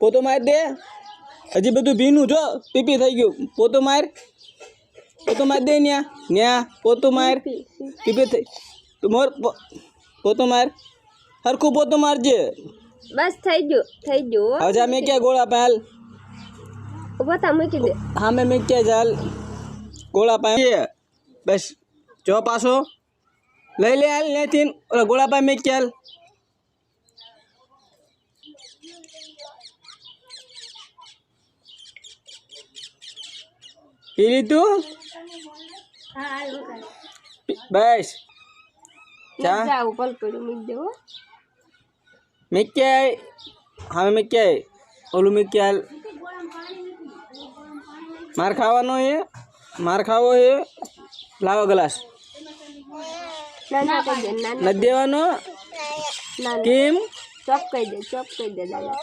પોતો માર દે હજી બધું ભીનું જો પીપી થઈ ગયું પોતો માર પોતો માર દે ન્યા ન્યા પોતો માર પીપી થઈ તું મોર પો- પોતો માર હરખું પોતો મારજે બસ થઈ ગયું થઈ ગયું હો. હવે જા મેં ક્યાં ગોળા પાલ ઊભો થા મૂકી દે હા મેં મેં ક્યાં ચાલ ગોળા પાય બસ જો પાછો લઈ લે હાલ ત્યાંથી ઓલા ગોળા પાય મેં ક્યાં પી લીધું બસ ચા ઉપર પડ્યું મીક દેવો મિક્કે હવે મિક્કે ઓલું મિક્કે હાલ માર ખાવાનો એ માર ખાવો એ લાવો ગ્લાસ નથી દેવાનો કેમ ચોપ કહી દે ચોપ કહી દે દાદા